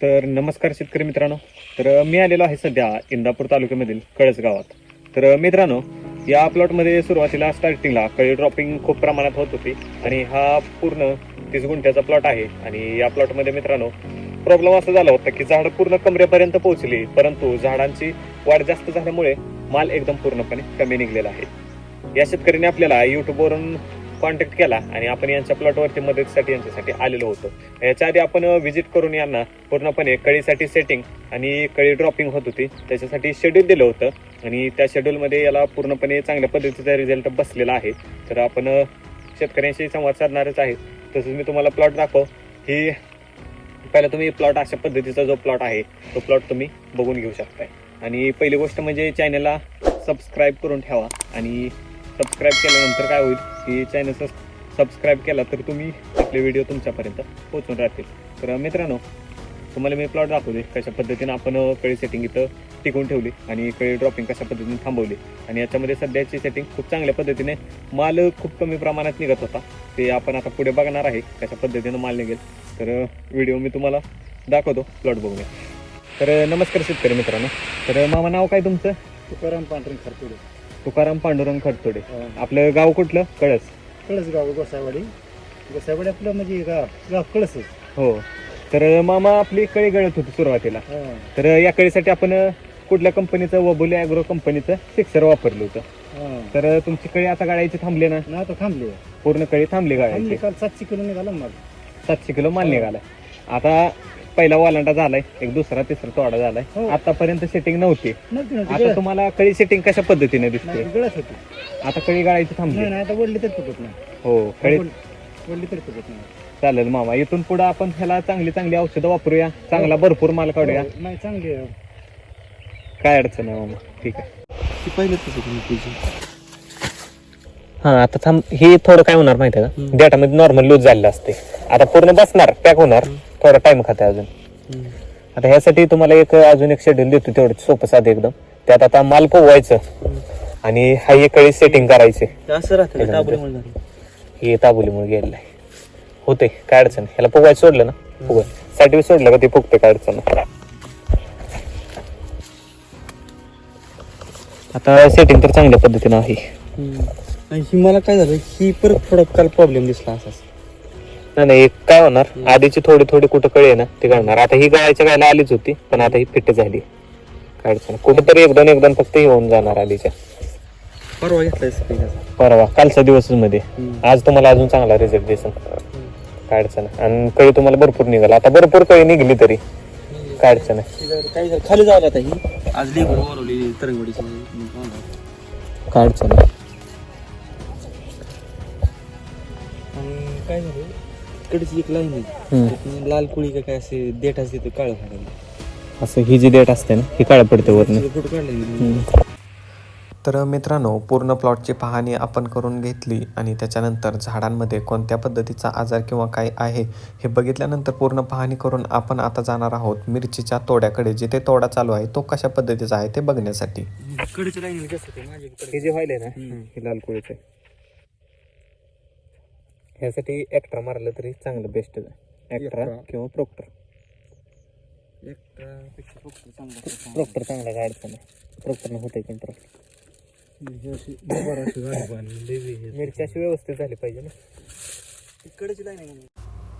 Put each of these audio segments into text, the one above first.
तर नमस्कार शेतकरी मित्रांनो. तर मी आलेलो आहे सध्या इंदापूर तालुक्यामधील कळस गावात. तर मित्रांनो या प्लॉटमध्ये सुरुवातीला स्टार्टिंगला कळी ड्रॉपिंग खूप प्रमाणात होत होती आणि हा पूर्ण तीस गुंठ्याचा प्लॉट आहे आणि या प्लॉटमध्ये मित्रांनो प्रॉब्लेम असा झाला होता की झाडं पूर्ण कमरेपर्यंत पोहोचली परंतु झाडांची वाढ जास्त झाल्यामुळे माल एकदम पूर्णपणे कमी निघलेला आहे. या शेतकऱ्याने आपल्याला युट्यूबवरून कॉन्टॅक्ट केला आणि आपण यांच्या प्लॉटवरती मदतीसाठी यांच्यासाठी आलेलो होतो. याच्या आधी आपण व्हिजिट करून यांना पूर्णपणे कळीसाठी सेटिंग आणि कळी ड्रॉपिंग होत होती त्याच्यासाठी शेड्यूल दिलं होतं. आणि त्या शेड्यूलमध्ये याला पूर्णपणे चांगल्या पद्धतीचा रिझल्ट बसलेला आहे. तर आपण शेतकऱ्यांशी संवाद साधणारच आहे. तसंच मी तुम्हाला प्लॉट दाखव ही पहिला तुम्ही प्लॉट अशा पद्धतीचा जो प्लॉट आहे तो प्लॉट तुम्ही बघून घेऊ शकताय. आणि पहिली गोष्ट म्हणजे चॅनलला सबस्क्राईब करून ठेवा. आणि सबस्क्राईब केल्यानंतर काय होईल की चॅनल सबस्क्राईब केला तर तुम्ही आपले व्हिडिओ तुमच्यापर्यंत पोहोचून राहतील. तर मित्रांनो तुम्हाला मी प्लॉट दाखवले कशा पद्धतीनं आपण कळी सेटिंग इथं टिकून ठेवली आणि कळी ड्रॉपिंग कशा पद्धतीने थांबवली. आणि याच्यामध्ये सध्याची सेटिंग खूप चांगल्या पद्धतीने माल खूप कमी प्रमाणात निघत होता. ते आपण आता पुढे बघणार आहे कशा पद्धतीनं माल निघेल. तर व्हिडिओ मी तुम्हाला दाखवतो प्लॉट बघूया तर नमस्कार शेतकरी मित्रांनो. तर मामा नाव काय तुमचं? तुकाराम पांढरे खरतुडे तुकाराम पांडुरंग खडतोडे आपलं गाव कुठलं? कळस. कळस गाव गोसावाडी. गोसावाडी आपलं म्हणजे गाव गाव कळसच हो. तर मामा आपली कळी गळत होती सुरुवातीला. तर या कळीसाठी आपण कुठल्या कंपनीचं वबुली अॅग्रो कंपनीचं सिक्सर वापरलं होतं. तर तुमची कळी आता गाळायची थांबली ना? आता थांबली. पूर्ण कळी थांबली गाळायची. सातशे किलो निघाला मग सातशे किलो माल हो. आता पहिला वालांडा झालाय एक दुसरा तिसरा तोडा झालाय. हो. आतापर्यंत सेटिंग नव्हती. नव्हती नव्हती. आता तुम्हाला कळी सेटिंग कशा पद्धतीने दिसते? नाही, गळत होती. आता कळी गाळायची थांबली. नाही नाही आता वडली तरी नाही. हो कळी वडली- वडली तरी नाही. चालेल मामा इथून पुढे आपण ह्याला चांगली चांगली औषधं वापरूया चांगला भरपूर माल काढूया. हो, नाही चांगली आहे. काय अडचण आहे मामा? ठीक आहे. ती पहिलं हा आता थांब हे थोडं काय होणार माहिती आहे का. डेटामध्ये नॉर्मल लूज झालेलं असते. आता पूर्ण बसणार पॅक होणार. थोडा टाइम खाते अजून. आता ह्यासाठी तुम्हाला एक अजून एक शेड्यूल देतो तेवढं सोपं साधं एकदम. त्यात आता माल पोवायचं आणि हा एक कळी सेटिंग करायचे. असं राहतं हे ताबोलीमुळे गेलेलं आहे. होते काय अडचण. ह्याला फुगवायचं सोडलं ना? फुगवायसाठी सोडलं का ते फुगते काय अडचण. आता सेटिंग तर चांगल्या पद्धतीनं आहे. आणि ही मला काय झालं ही परत थोडा काल प्रॉब्लेम दिसला असाच. नाही नाही एक काय होणार? आधीची थोडी थोडी कुठं कळी आहे ना ते कळणार आता ही गायच्या गायला आलीच होती पण आता ही फिट झाली काय अडचण नाही. कुठंतरी एक दोन एक दोन फक्त येऊन जाणार आधीच्या. परवा घेतलाय परवा कालच्या दिवसच मध्ये आज तुम्हाला अजून चांगला रिझल्ट दिसेल. काय अडचण नाही. आणि कळी तुम्हाला भरपूर निघाल. आता भरपूर कळी निघली तरी. काय अडचण खाली जावं आता ही. आज लेबर तरंगवाडीची काय अडचण आहे आणि काय झालं? कडची एक लाईन आहे. त्यातनं लाल कुळी का काय असे देठ असते ते काळं झालं असं ही जी डेट असते ना ही काळ पडते वरनं. फोटो काढले तर मित्रांनो पूर्ण प्लॉटची पाहणी आपण करून घेतली आणि त्याच्यानंतर झाडांमध्ये कोणत्या पद्धतीचा आजार किंवा काय आहे हे बघितल्यानंतर पूर्ण पाहणी करून आपण आता जाणार आहोत मिरचीच्या तोड्याकडे. जिथे तोडा चालू आहे तो कशा पद्धतीचा आहे ते बघण्यासाठी. कडच्या लाईन कसं ते माझ्याकडे. हे जे व्हायलंय ना. हे लाल कोळीचं आहे. ह्यासाठी एक्स्ट्रा मारलं तरी चांगलं बेस्ट Extra. किंवा प्रोक्टर प्रोक्टर चांगला काय अडचण आहे प्रोक्टरनं होतंय कंट्रोल मिरची अशी व्यवस्थित झाली पाहिजे ना. कडची लाईन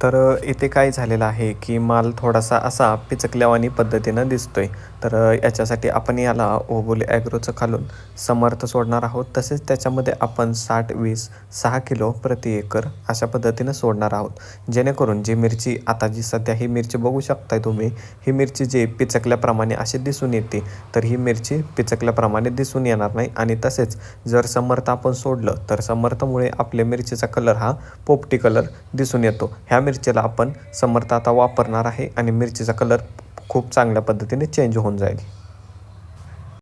तर इथे काय झालेलं आहे की माल थोडासा असा पिचकल्यावानी पद्धतीनं दिसतोय. तर याच्यासाठी आपण याला ओबोले ॲग्रोचं खालून समर्थ सोडणार आहोत. तसेच त्याच्यामध्ये आपण साठ वीस सहा किलो प्रति एकर अशा पद्धतीनं सोडणार आहोत. जेणेकरून जी मिरची आता जी सध्या ही मिरची बघू शकताय तुम्ही ही मिरची जी पिचकल्याप्रमाणे अशी दिसून येते तर ही मिरची पिचकल्याप्रमाणे दिसून येणार नाही. आणि तसेच जर समर्थ आपण सोडलं तर समर्थमुळे आपल्या मिरचीचा कलर हा पोपटी कलर दिसून येतो. ह्या मिरचीला आपण समर्थ आता वापरणार आहे आणि मिरचीचा कलर खूप चांगल्या पद्धतीने चेंज होऊन जाईल.